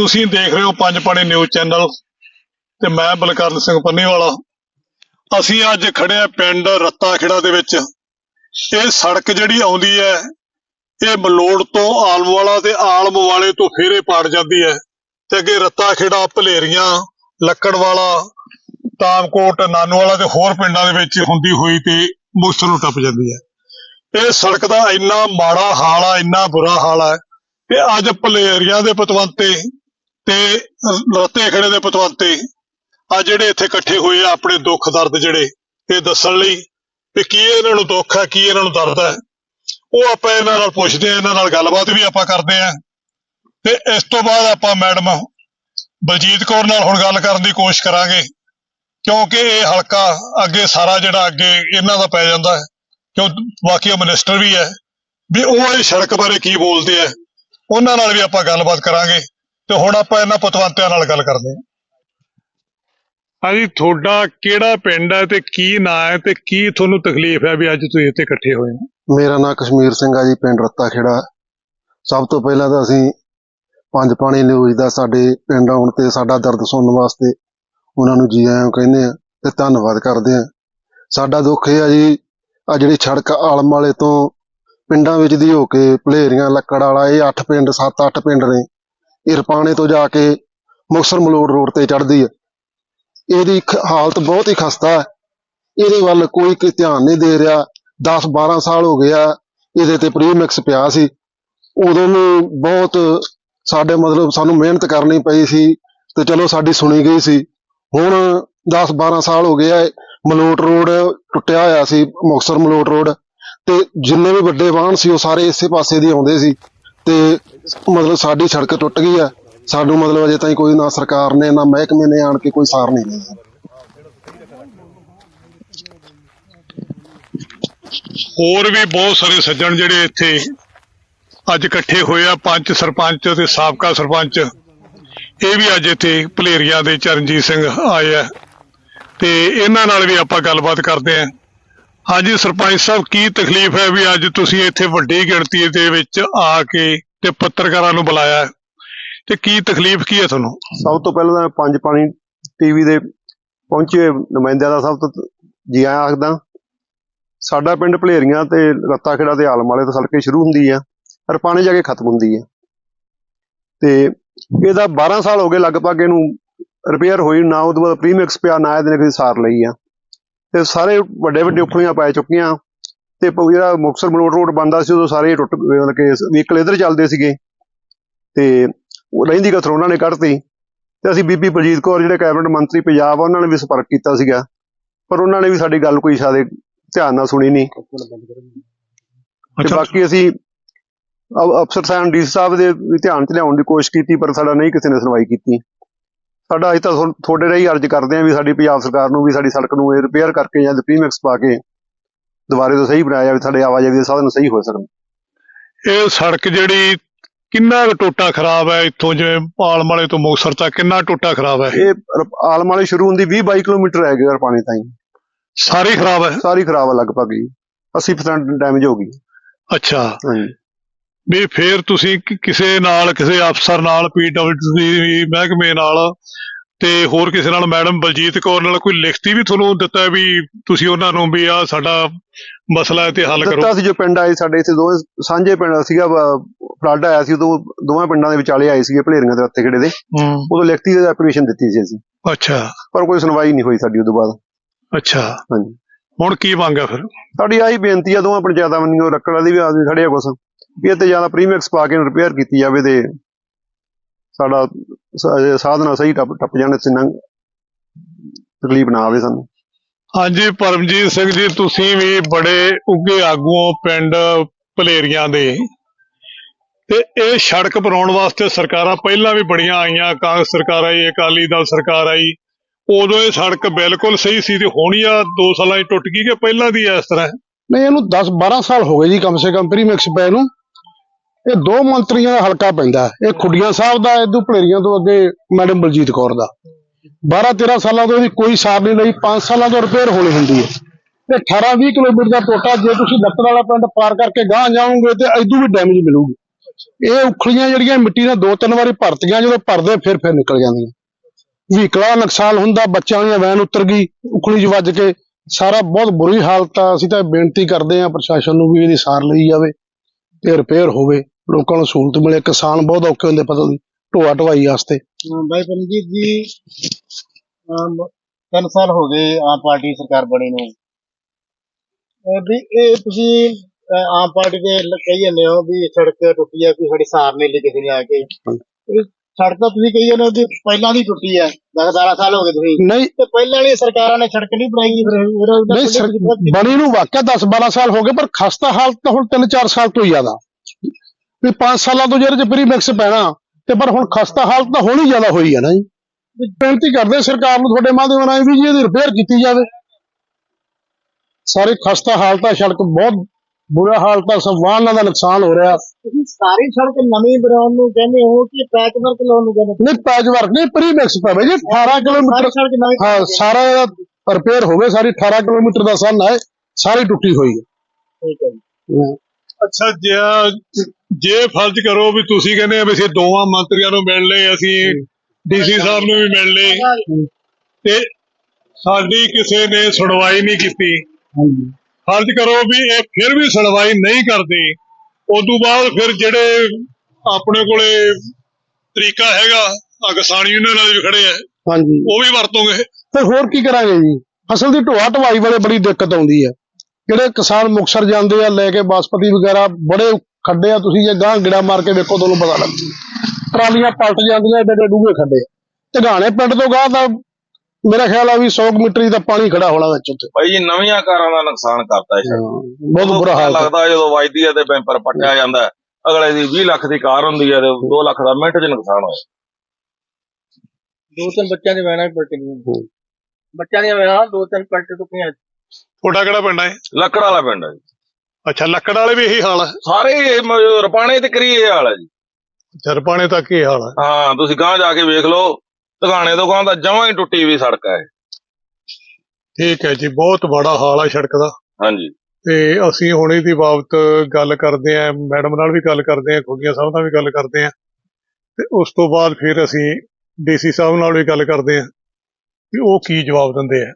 ਤੁਸੀਂ ਦੇਖ ਰਹੇ ਹੋ ਪੰਜ ਪਾਣੀ ਨਿਊਜ਼ ਚੈਨਲ ਤੇ ਮੈਂ ਬਲਕਰਨ ਸਿੰਘ ਪੰਨੀਵਾਲਾ। ਅਸੀਂ ਅੱਜ ਖੜੇ ਆ ਪਿੰਡ ਰੱਤਾ ਖੇੜਾ ਦੇ ਵਿੱਚ। ਇਹ ਸੜਕ ਜਿਹੜੀ ਆਉਂਦੀ ਹੈ, ਇਹ ਮਲੋੜ ਤੋਂ ਆਲਮ ਤੇ ਆਲਮ ਤੋਂ ਫੇਰੇ ਪਾੜ ਜਾਂਦੀ ਹੈ ਤੇ ਅੱਗੇ ਰੱਤਾ ਖੇੜਾ ਭਲੇਰੀਆਂ, ਲੱਕੜਵਾਲਾ, ਤਾਮਕੋਟ, ਨਾਨੋਵਾਲਾ ਤੇ ਹੋਰ ਪਿੰਡਾਂ ਦੇ ਵਿੱਚ ਹੁੰਦੀ ਹੋਈ ਤੇ ਮੁਕਤਸਰ ਨੂੰ ਟੱਪ ਜਾਂਦੀ ਹੈ। ਇਹ ਸੜਕ ਦਾ ਇੰਨਾ ਮਾੜਾ ਹਾਲ ਆ, ਇੰਨਾ ਬੁਰਾ ਹਾਲ ਹੈ ਤੇ ਅੱਜ ਭਲੇਰੀਆਂ ਦੇ ਪਤਵੰਤੇ ਤੇ ਰੱਤੇ ਖੇੜੇ ਦੇ ਪਤਵੰਤੇ। ਆ ਜਿਹੜੇ ਇੱਥੇ ਇਕੱਠੇ ਹੋਏ ਆ, ਆਪਣੇ ਦੁੱਖ ਦਰਦ ਜਿਹੜੇ, ਇਹ ਦੱਸਣ ਲਈ ਵੀ ਕੀ ਇਹਨਾਂ ਨੂੰ ਦੁੱਖ ਹੈ, ਕੀ ਇਹਨਾਂ ਨੂੰ ਦਰਦ ਹੈ। ਉਹ ਆਪਾਂ ਇਹਨਾਂ ਨਾਲ ਪੁੱਛਦੇ ਆ ਇਹਨਾਂ ਨਾਲ ਗੱਲਬਾਤ ਵੀ ਆਪਾਂ ਕਰਦੇ ਆ ਤੇ ਇਸ ਤੋਂ ਬਾਅਦ ਆਪਾਂ ਮੈਡਮ ਬਲਜੀਤ ਕੌਰ ਨਾਲ ਹੁਣ ਗੱਲ ਕਰਨ ਦੀ ਕੋਸ਼ਿਸ਼ ਕਰਾਂਗੇ, ਕਿਉਂਕਿ ਇਹ ਹਲਕਾ ਅੱਗੇ ਸਾਰਾ ਜਿਹੜਾ ਅੱਗੇ ਇਹਨਾਂ ਦਾ ਪੈ ਜਾਂਦਾ ਹੈ, ਕਿਉਂ ਬਾਕੀ ਉਹ ਮਿਨਿਸਟਰ ਵੀ ਹੈ। ਵੀ ਉਹ ਇਹ ਸੜਕ ਬਾਰੇ ਕੀ ਬੋਲਦੇ ਆ ਉਹਨਾਂ ਨਾਲ ਵੀ ਆਪਾਂ ਗੱਲਬਾਤ ਕਰਾਂਗੇ। ਤੇ ਹੁਣ ਆਪਾਂ ਇਹਨਾਂ ਪਤਵੰਤਿਆਂ ਨਾਲ ਗੱਲ ਕਰਦੇ ਹਾਂ। ਹਾਂਜੀ ਤੁਹਾਡਾ ਕਿਹੜਾ ਪਿੰਡ ਹੈ ਤੇ ਕੀ ਨਾਂ ਹੈ ਤੇ ਕੀ ਤੁਹਾਨੂੰ ਤਕਲੀਫ ਹੈ ਵੀ ਅੱਜ ਤੁਸੀਂ ਇੱਥੇ ਇਕੱਠੇ ਹੋਏ ਹੋ? ਮੇਰਾ ਨਾਮ ਕਸ਼ਮੀਰ ਸਿੰਘ ਆ ਜੀ ਪਿੰਡ ਰੱਤਾ ਖੇੜਾ ਸਭ ਤੋਂ ਪਹਿਲਾਂ ਤਾਂ ਅਸੀਂ ਪੰਜ ਪਾਣੀ ਨਿਊਜ਼ ਦਾ ਸਾਡੇ ਪਿੰਡ ਆਉਣ ਤੇ ਸਾਡਾ ਦਰਦ ਸੁਣਨ ਵਾਸਤੇ ਉਹਨਾਂ ਨੂੰ ਜੀ ਆਇਆਂ ਕਹਿੰਦੇ ਆ ਤੇ ਧੰਨਵਾਦ ਕਰਦੇ ਆ ਸਾਡਾ ਦੁੱਖ ਇਹ ਆ ਜੀ ਆ ਜਿਹੜੀ ਸੜਕ ਆਲਮ ਵਾਲੇ ਤੋਂ ਪਿੰਡਾਂ ਵਿੱਚ ਦੀ ਹੋ ਕੇ ਭਲੇਰੀਆਂ ਲੱਕੜ ਵਾਲਾ ਇਹ 8 ਪਿੰਡ 7-8 ਪਿੰਡ ਨੇ। ਇਹ ਰਪਾਣੇ ਤੋਂ ਜਾ ਕੇ ਮੁਕਤਸਰ ਮਲੋੜ ਰੋਡ ਤੇ ਚੜ੍ਹਦੀ ਹੈ। ਇਹਦੀ ਖ- ਹਾਲਤ ਬਹੁਤ ਹੀ ਖਸਤਾ ਹੈ। ਇਹਦੇ ਵੱਲ ਕੋਈ ਕੀ ਧਿਆਨ ਨਹੀਂ ਦੇ ਰਿਹਾ। 10 12 ਸਾਲ ਹੋ ਗਿਆ ਇਹਦੇ ਤੇ ਪ੍ਰੀਮਿਕਸ ਪਿਆ ਸੀ। ਉਦੋਂ ਵੀ ਬਹੁਤ ਸਾਡੇ ਮਤਲਬ ਸਾਨੂੰ ਮਿਹਨਤ ਕਰਨੀ ਪਈ ਸੀ ਤੇ ਚਲੋ ਸਾਡੀ ਸੁਣੀ ਗਈ ਸੀ। ਹੁਣ 10 12 ਸਾਲ ਹੋ ਗਏ ਆ, ਮਲੋਟ ਰੋਡ ਟੁੱਟਿਆ ਹੋਇਆ ਸੀ, ਮੁਕਤਸਰ ਮਲੋਟ ਰੋਡ। ਤੇ ਜਿੰਨੇ ਵੀ ਵੱਡੇ ਵਾਹਨ ਸੀ, ਉਹ ਸਾਰੇ ਇਸੇ ਪਾਸੇ ਦੀ ਆਉਂਦੇ ਸੀ। ਤੇ ਮਤਲਬ ਸਾਡੀ ਸੜਕ ਟੁੱਟ ਗਈ ਆ। ਸਾਨੂੰ ਮਤਲਬ ਅਜੇ ਤਾਈਂ ਕੋਈ ਨਾ ਸਰਕਾਰ ਨੇ, ਨਾ ਮਹਿਕਮੇ ਨੇ ਆਣ ਕੇ ਕੋਈ ਸਾਰ ਨਹੀਂ ਲਈ ਹੋਰ ਵੀ ਬਹੁਤ ਸਾਰੇ ਸੱਜਣ ਜਿਹੜੇ ਇੱਥੇ ਅੱਜ ਇਕੱਠੇ ਹੋਏ ਆ, ਪੰਚ ਸਰਪੰਚ ਤੇ ਸਾਬਕਾ ਸਰਪੰਚ। ਇਹ ਵੀ ਅੱਜ ਇੱਥੇ ਭਲੇਰੀਆਂ ਦੇ ਚਰਨਜੀਤ ਸਿੰਘ ਆਏ ਆ। ਤੇ ਇਹਨਾਂ ਨਾਲ ਵੀ ਆਪਾਂ ਗੱਲਬਾਤ ਕਰਦੇ ਆ। ਹਾਂਜੀ, ਸਰਪੰਚ ਸਾਹਿਬ, ਕੀ ਤਕਲੀਫ ਹੈ ਵੀ ਅੱਜ ਤੁਸੀਂ ਇੱਥੇ ਵੱਡੀ ਗਿਣਤੀ ਦੇ ਵਿੱਚ ਆ ਕੇ ਤੇ ਪੱਤਰਕਾਰਾਂ ਨੂੰ ਬੁਲਾਇਆ? ਤੇ ਕੀ ਤਕਲੀਫ ਕੀ ਹੈ ਤੁਹਾਨੂੰ? ਸਭ ਤੋਂ ਪਹਿਲਾਂ ਤਾਂ ਪੰਜ ਪਾਣੀ ਟੀਵੀ ਦੇ ਪਹੁੰਚੇ ਨੁਮਾਇੰਦਿਆਂ ਦਾ ਸਭ ਤੋਂ ਜੀ ਆਇਆਂ ਆਖਦਾ, ਸਾਡਾ ਪਿੰਡ ਭਲੇਰੀਆਂ ਤੇ ਰੱਤਾ ਖੇੜਾ ਤੇ ਆਲਮ ਵਾਲੇ ਤੋਂ ਸੜਕੇ ਸ਼ੁਰੂ ਹੁੰਦੀ ਆ ਰਪਾਣੇ ਜਾ ਕੇ ਖਤਮ ਹੁੰਦੀ ਆ। ਤੇ ਇਹਦਾ 12 ਸਾਲ ਹੋ ਗਏ ਲਗਭਗ ਇਹਨੂੰ ਰਿਪੇਅਰ ਹੋਈ, ਨਾ ਉਹਦੇ ਬਾਅਦ ਪ੍ਰੀਮਿਕਸ ਪਿਆ, ਨਾ ਇਹਦੇ ਨੇ ਕੋਈ ਸਾਰ ਲਈ ਆ। ਤੇ ਸਾਰੇ ਵੱਡੇ ਵੱਡੇ ਉਖਲੀਆਂ ਪੈ ਚੁੱਕੀਆਂ। ਤੇ ਜਿਹੜਾ ਮੁਕਤਸਰ ਮਲੋਟ ਰੋਡ ਬੰਦਾ ਸੀ ਉਦੋਂ ਸਾਰੇ ਟੁੱਟ ਗਏ ਮਤਲਬ ਕਿ ਵਹੀਕਲ ਇਧਰ ਚੱਲਦੇ ਸੀਗੇ। ਤੇ ਉਹ ਰਹਿੰਦੀ ਕਥਰ ਉਹਨਾਂ ਨੇ ਕੱਢਤੀ। ਤੇ ਅਸੀਂ ਬੀਬੀ ਬਲਜੀਤ ਕੌਰ ਜਿਹੜੇ ਕੈਬਨਿਟ ਮੰਤਰੀ ਪੰਜਾਬ ਆ ਉਹਨਾਂ ਨੇ ਵੀ ਸੰਪਰਕ ਕੀਤਾ ਸੀਗਾ। ਪਰ ਉਹਨਾਂ ਨੇ ਵੀ ਸਾਡੀ ਗੱਲ ਕੋਈ ਸਾਡੇ ਧਿਆਨ ਨਾਲ ਸੁਣੀ ਨਹੀਂ। ਤੇ ਬਾਕੀ ਅਸੀਂ ਅਫ- ਅਫਸਰ ਸਾਹਿਬ ਡੀ ਸਾਹਿਬ ਦੇ ਧਿਆਨ ਚ ਲਿਆਉਣ ਦੀ ਕੋਸ਼ਿਸ਼ ਕੀਤੀ ਪਰ ਸਾਡਾ ਨਹੀਂ ਕਿਸੇ ਨੇ ਸੁਣਵਾਈ ਕੀਤੀ। ਸਾਡਾ ਅਸੀਂ ਤਾਂ ਤੁਹਾਡੇ ਰਾਹੀਂ ਅਰਜ਼ ਕਰਦੇ ਹਾਂ ਵੀ ਸਾਡੀ ਪੰਜਾਬ ਸਰਕਾਰ ਨੂੰ ਵੀ ਸਾਡੀ ਸੜਕ ਨੂੰ ਇਹ ਰਿਪੇਅਰ ਕਰਕੇ ਜਾਂ ਪ੍ਰੀਮਿਕਸ ਪਾ ਕੇ ਦੁਬਾਰੇ ਤੋਂ ਸਹੀ ਬਣਾਇਆ ਜਾਵੇ ਸਾਡੇ ਆਵਾਜਾਈ ਦੇ ਸਾਧਨ ਸਹੀ ਹੋ ਸਕਣ। ਇਹ ਸੜਕ ਜਿਹੜੀ ਕਿੰਨਾ ਟੋਟਾ ਖਰਾਬ ਹੈ? ਇੱਥੋਂ ਜਿਵੇਂ ਪਾਲਮ ਵਾਲੇ ਤੋਂ ਮੁਕਤਸਰ ਤੱਕ ਕਿੰਨਾ ਟੋਟਾ ਖਰਾਬ ਹੈ? ਇਹ ਰ- ਆਲਮ ਵਾਲੀ ਸ਼ੁਰੂ ਹੁੰਦੀ 20 22 ਕਿਲੋਮੀਟਰ ਹੈ ਗਿਆ ਪਾਣੀ ਤਾਈਂ। ਸਾਰੀ ਖਰਾਬ ਹੈ? ਸਾਰੀ ਖਰਾਬ ਆ ਲਗਭਗ ਜੀ। 80% ਡੈਮੇਜ ਹੋ ਗਈ। ਅੱਛਾ। ਹਾਂਜੀ। ਵੀ ਫੇਰ ਤੁਸੀਂ ਕਿਸੇ ਨਾਲ ਕਿਸੇ ਅਫਸਰ ਨਾਲ ਪੀਡਬਲਯੂ ਮਹਿਕਮੇ ਨਾਲ ਤੇ ਹੋਰ ਕਿਸੇ ਨਾਲ ਮੈਡਮ ਬਲਜੀਤ ਕੌਰ ਨਾਲ ਕੋਈ ਲਿਖਤੀ ਵੀ ਤੁਹਾਨੂੰ ਦਿੱਤਾ ਵੀ ਤੁਸੀਂ ਉਹਨਾਂ ਨੂੰ ਵੀ ਆ ਸਾਡਾ ਮਸਲਾ ਹੈ ਤੇ ਹੱਲ ਕਰੋ? ਦਿੱਤਾ ਸੀ ਜੋ ਪਿੰਡ ਆਏ ਸਾਡੇ ਇੱਥੇ ਦੋਵੇਂ ਸਾਂਝੇ ਪਿੰਡ ਸੀਗਾ ਫਲੱਡ ਆਇਆ ਸੀ ਉਦੋਂ ਦੋਵੇਂ ਪਿੰਡਾਂ ਦੇ ਵਿਚਾਲੇ ਆਏ ਸੀਗੇ ਭਲੇਰੀਆਂ ਦੇ ਰੱਤੇ ਖੇੜੇ ਦੇ। ਉਦੋਂ ਲਿਖਤੀ ਐਪਲੀਕੇਸ਼ਨ ਦਿੱਤੀ ਸੀ ਅਸੀਂ। ਅੱਛਾ। ਪਰ ਕੋਈ ਸੁਣਵਾਈ ਨਹੀਂ ਹੋਈ ਸਾਡੀ ਉਦੋਂ ਬਾਅਦ। ਅੱਛਾ। ਹਾਂਜੀ। ਹੁਣ ਕੀ ਮੰਗ ਫਿਰ? ਸਾਡੀ ਆਹੀ ਬੇਨਤੀ ਆ ਦੋਵਾਂ ਪੰਚਾਇਤਾਂ ਵੱਲੋਂ ਰੱਕੜ ਵਾਲੀ ਵੀ ਆਦਮੀ ਖੜੇ ਆ ਕੁਛ। ਵੀ ਇਹ ਤੇ ਜ਼ਿਆਦਾ ਪ੍ਰੀਮਿਕਸ ਪਾ ਕੇ ਰਿਪੇਅਰ ਕੀਤੀ ਜਾਵੇ ਤੇ ਸਾਡਾ ਸਾਧਨਾ ਸਹੀ ਟੱਪ ਟੱਪ ਜਾਣ ਤੇ ਨੰਗ ਤਕਲੀਫ ਨਾ ਆਵੇ ਸਾਨੂੰ। ਹਾਂਜੀ ਪਰਮਜੀਤ ਸਿੰਘ ਜੀ ਤੁਸੀਂ ਵੀ ਬੜੇ ਉੱਗੇ ਆਗੂਓ ਪਿੰਡ ਭਲੇਰੀਆਂ ਦੇ। ਤੇ ਇਹ ਸੜਕ ਬਣਾਉਣ ਵਾਸਤੇ ਸਰਕਾਰਾਂ ਪਹਿਲਾਂ ਵੀ ਬੜੀਆਂ ਆਈਆਂ ਕਾਂਗਰਸ ਸਰਕਾਰ ਆਈ ਅਕਾਲੀ ਦਲ ਸਰਕਾਰ ਆਈ। ਉਦੋਂ ਇਹ ਸੜਕ ਬਿਲਕੁਲ ਸਹੀ ਸੀ ਤੇ ਹੁਣ ਹੀ ਆ 2 ਸਾਲਾਂ 'ਚ ਟੁੱਟ ਗਈ ਕਿ ਪਹਿਲਾਂ ਦੀ ਇਸ ਤਰ੍ਹਾਂ? ਹੈ? ਨਹੀਂ ਇਹਨੂੰ 10 12 ਸਾਲ ਹੋ ਗਏ ਜੀ ਕਮ ਸੇ ਕਮ ਪ੍ਰੀਮਿਕਸ ਪੈ ਨੂੰ। ਇਹ ਦੋ ਮੰਤਰੀਆਂ ਦਾ ਹਲਕਾ ਪੈਂਦਾ ਇਹ ਖੁੱਡੀਆਂ ਸਾਹਿਬ ਦਾ ਇਦੋਂ ਭਲੇਰੀਆਂ ਤੋਂ ਅੱਗੇ ਮੈਡਮ ਬਲਜੀਤ ਕੌਰ ਦਾ। 12 13 ਸਾਲਾਂ ਤੋਂ ਇਹਦੀ ਕੋਈ ਸਾਰ ਨਹੀਂ ਲਈ 5 ਸਾਲਾਂ ਤੋਂ ਰਿਪੇਅਰ ਹੋਣੀ ਹੁੰਦੀ ਹੈ। ਤੇ 18 20 ਕਿਲੋਮੀਟਰ ਦਾ ਟੋਟਾ, ਜੇ ਤੁਸੀਂ ਲੱਕੜ ਵਾਲਾ ਪਿੰਡ ਪਾਰ ਕਰਕੇ ਗਾਂਹ ਜਾਓਗੇ ਤੇ ਇਦੋਂ ਵੀ ਡੈਮੇਜ ਮਿਲੂਗੀ। ਇਹ ਉਖਲੀਆਂ ਜਿਹੜੀਆਂ ਮਿੱਟੀ ਨਾਲ ਦੋ ਤਿੰਨ ਵਾਰੀ ਭਰਤੀਆਂ ਜਦੋਂ ਭਰਦੇ ਫਿਰ ਫਿਰ ਨਿਕਲ ਜਾਂਦੀਆਂ। ਵਹੀਕਲਾਂ ਨੁਕਸਾਨ ਹੁੰਦਾ, ਬੱਚਿਆਂ ਦੀਆਂ ਵੈਨ ਉਤਰ ਗਈ, ਉਖਲੀ 'ਚ ਵੱਜ ਕੇ। ਸਾਰਾ ਬਹੁਤ ਬੁਰੀ ਹਾਲਤ ਆ। ਅਸੀਂ ਤਾਂ ਬੇਨਤੀ ਕਰਦੇ ਆ ਪ੍ਰਸ਼ਾਸਨ ਨੂੰ ਵੀ ਇਹਦੀ ਸਾਰ ਲਈ ਜਾਵੇ ਤੇ ਰਿਪੇਅਰ ਹੋਵੇ। ਲੋਕਾਂ ਨੂੰ ਸਹੂਲਤ ਮਿਲੇ ਕਿਸਾਨ ਬਹੁਤ ਔਖੇ ਹੁੰਦੇ ਫਸਲ ਦੀ ਢੋਆ ਢਵਾਈ ਵਾਸਤੇ। ਭਾਈ ਪਰਮਜੀਤ ਜੀ ਤਿੰਨ ਸਾਲ ਹੋ ਗਏ ਆਮ ਪਾਰਟੀ ਸਰਕਾਰ ਬਣੀ ਨੂੰ। ਵੀ ਇਹ ਤੁਸੀਂ ਆਮ ਪਾਰਟੀ ਦੇ ਕਹੀ ਜਾਂਦੇ ਹੋ ਵੀ ਸੜਕ ਟੁੱਟੀ ਆ ਕੋਈ ਸਾਡੀ ਸਾਰ ਨਹੀਂ ਲਈ ਕਿਸੇ ਨੇ ਆ ਕੇ। ਸੜਕ ਤਾਂ ਤੁਸੀਂ ਕਹੀ ਜਾਂਦੇ ਹੋ ਕਿ ਪਹਿਲਾਂ ਦੀ ਟੁੱਟੀ ਆ 10 12 ਸਾਲ ਹੋ ਗਏ ਤੁਸੀਂ। ਨਹੀਂ। ਤੇ ਪਹਿਲਾਂ ਵਾਲੀ ਸਰਕਾਰਾਂ ਨੇ ਸੜਕ ਨਹੀਂ ਬਣਾਈ ਫਿਰ ਨਹੀਂ ਬਣੀ ਨੂੰ ਵਾਕਿਆ 10 12 ਸਾਲ ਹੋ ਗਏ ਪਰ ਖਸਤਾ ਹਾਲਤ ਤਾਂ ਹੁਣ 3 4 ਸਾਲ ਤੋਂ ਹੀ ਜ਼ਿਆਦਾ। ਵੀ 5 ਸਾਲਾਂ ਤੋਂ ਜਿਹੜੇ ਚ ਪ੍ਰੀ ਮਿਕਸ ਪੈਣਾ ਤੇ ਪਰ ਹੁਣ ਖਸਤਾ ਹਾਲਤ ਤਾਂ ਹੋਣੀ ਜ਼ਿਆਦਾ ਹੋਈ ਹੈ ਨਾ ਜੀ। ਬੇਨਤੀ ਕਰਦੇ ਸਰਕਾਰ ਨੂੰ ਤੁਹਾਡੇ ਮਾਧਿਅਮ ਰਾਹੀਂ ਵੀ ਜੀ ਇਹਦੀ ਰਿਪੇਅਰ ਕੀਤੀ ਜਾਵੇ। ਸਾਰੇ ਖਸਤਾ ਹਾਲਤ ਆ ਸੜਕ ਬਹੁਤ ਬੁਰਾ ਹਾਲਤ ਆ ਸਭ ਵਾਹਨਾਂ ਦਾ ਨੁਕਸਾਨ ਹੋ ਰਿਹਾ। ਤੁਸੀਂ ਸਾਰੀ ਸੜਕ ਨਵੀਂ ਬਣਾਉਣ ਨੂੰ ਕਹਿੰਦੇ ਹੋ ਕਿ ਪੈਚ ਵਰਕ ਲਾਉਣ ਨੂੰ ਕਹਿੰਦੇ? ਨਹੀਂ ਪੈਚ ਵਰਕ ਨਹੀਂ ਪ੍ਰੀ ਮਿਕਸ ਪਵੇ ਜੀ 18 ਸਾਰੀ ਕਿਲੋਮੀਟਰ ਹਾਂ ਸਾਰਾ ਰਿਪੇਅਰ ਹੋਵੇ ਸਾਰੀ 18 ਕਿਲੋਮੀਟਰ ਦਾ ਸੰਨ ਹੈ ਸਾਰੀ ਟੁੱਟੀ ਹੋਈ ਹੈ। ਠੀਕ ਹੈ ਜੀ। ਅੱਛਾ ਜੇ ਜੇ ਫਰਜ਼ ਕਰੋ ਵੀ ਤੁਸੀਂ ਕਹਿੰਦੇ ਆ ਵੀ ਅਸੀਂ ਦੋਵਾਂ ਮੰਤਰੀਆਂ ਨੂੰ ਮਿਲ ਲਏ ਅਸੀਂ ਡੀਸੀ ਸਾਹਿਬ ਨੂੰ ਵੀ ਮਿਲ ਲਏ ਤੇ ਸਾਡੀ ਕਿਸੇ ਨੇ ਸੁਣਵਾਈ ਨਹੀਂ ਕੀਤੀ। ਫਰਜ਼ ਕਰੋ ਵੀ ਇਹ ਫਿਰ ਵੀ ਸੁਣਵਾਈ ਨਹੀਂ ਕਰਦੇ। ਉਦੋਂ ਬਾਅਦ ਫਿਰ ਜਿਹੜੇ ਆਪਣੇ ਕੋਲੇ ਤਰੀਕਾ ਹੈਗਾ ਆ ਕਿਸਾਨ ਯੂਨੀਅਨ ਵਾਲੇ ਵੀ ਖੜੇ ਆ। ਹਾਂਜੀ। ਉਹ ਵੀ ਵਰਤੋਗੇ। ਫਿਰ ਹੋਰ ਕੀ ਕਰਾਂਗੇ ਜੀ? ਫਸਲ ਦੀ ਢੋਆ ਢਵਾਈ ਵੇਲੇ ਬੜੀ ਦਿੱਕਤ ਆਉਂਦੀ ਹੈ ਜਿਹੜੇ ਕਿਸਾਨ ਮੁਕਸਰ ਜਾਂਦੇ ਆ ਲੈ ਕੇ ਬਾਸਪਤੀ ਵਗੈਰਾ ਬੜੇ ਖੱਡੇ ਆ ਤੁਸੀਂ ਜੇ ਗਾਂ ਗਿੜਾ ਮਾਰ ਕੇ ਵੇਖੋ ਤੁਹਾਨੂੰ ਪਤਾ ਲੱਗ ਜੂ। ਟਰਾਲੀਆਂ ਪਲਟ ਜਾਂਦੀਆਂ ਏਡੇ ਏਡੇ ਡੂੰਘੇ ਖੱਡੇ। ਢਗਾਣੇ ਪਿੰਡ ਤੋਂ ਗਾਂ ਤਾਂ ਮੇਰਾ ਖਿਆਲ ਆ ਵੀ 100 ਕੁ ਮੀਟਰ ਤਾਂ ਪਾਣੀ ਖੜਾ ਹੋਣਾ ਵਿੱਚ ਉੱਤੇ ਭਾਈ ਜੀ ਨਵੀਆਂ ਕਾਰਾਂ ਦਾ ਨੁਕਸਾਨ ਕਰਤਾ ਹੈ ਸ਼ਾਇਦ ਬਹੁਤ ਬੁਰਾ ਹਾਲ ਲੱਗਦਾ ਜਦੋਂ ਵੱਜਦੀ ਹੈ ਤੇ ਬੈਂਪਰ ਪੱਟਿਆ ਜਾਂਦਾ। ਅਗਲੇ ਦੀ 20 ਲੱਖ ਦੀ ਕਾਰ ਹੁੰਦੀ ਹੈ ਤੇ 2 ਲੱਖ ਦਾ ਮਿੰਟ 'ਚ ਨੁਕਸਾਨ ਹੋਇਆ। ਦੋ ਤਿੰਨ ਬੱਚਿਆਂ ਦੀ ਵੈਣਾ ਵੀ ਪਲਟੀਆਂ ਬੱਚਿਆਂ ਦੀਆਂ ਵੈਣਾ ਦੋ ਤਿੰਨ ਪਲਟ ਚੁੱਕੀਆਂ। ਤੁਹਾਡਾ ਕਿਹੜਾ ਪਿੰਡ ਹੈ ਲੱਕੜ ਵਾਲਾ ਪਿੰਡ ਹੈ ਜੀ। ਅੱਛਾ ਲੱਕੜ ਵਾਲੇ ਵੀ ਇਹੀ ਹਾਲ ਹੈ ਸਾਰੇ ਇਹ ਮ- ਰਪਾਣੇ ਤੇ ਕਰੀ ਇਹ ਹਾਲ ਹੈ ਜੀ। ਜਰਪਾਣੇ ਤੱਕ ਇਹ ਹਾਲ ਹੈ ਹਾਂ ਤੁਸੀਂ ਗਾਂ ਜਾ ਕੇ ਵੇਖ ਲਓ ਦੁਕਾਨੇ ਤੋਂ ਗਾਂ ਤਾਂ ਜਮਾਂ ਹੀ ਟੁੱਟੀ ਵੀ ਸੜਕ ਹੈ ਠੀਕ ਹੈ ਜੀ ਬਹੁਤ ਬੜਾ ਹਾਲ ਹੈ ਸੜਕ ਦਾ। ਹਾਂਜੀ। ਤੇ ਅਸੀਂ ਹੁਣ ਇਹਦੀ ਬਾਬਤ ਗੱਲ ਕਰਦੇ ਆਂ ਮੈਡਮ ਨਾਲ ਵੀ ਗੱਲ ਕਰਦੇ ਆਂ ਖੁੱਗੀਆਂ ਸਾਹਿਬ ਨਾਲ ਵੀ ਗੱਲ ਕਰਦੇ ਆਂ ਤੇ ਉਸ ਤੋਂ ਬਾਅਦ ਫਿਰ ਅਸੀਂ ਡੀਸੀ ਸਾਹਿਬ ਨਾਲ ਵੀ ਗੱਲ ਕਰਦੇ ਆਂ ਕਿ ਉਹ ਕੀ ਜਵਾਬ ਦਿੰਦੇ ਆ।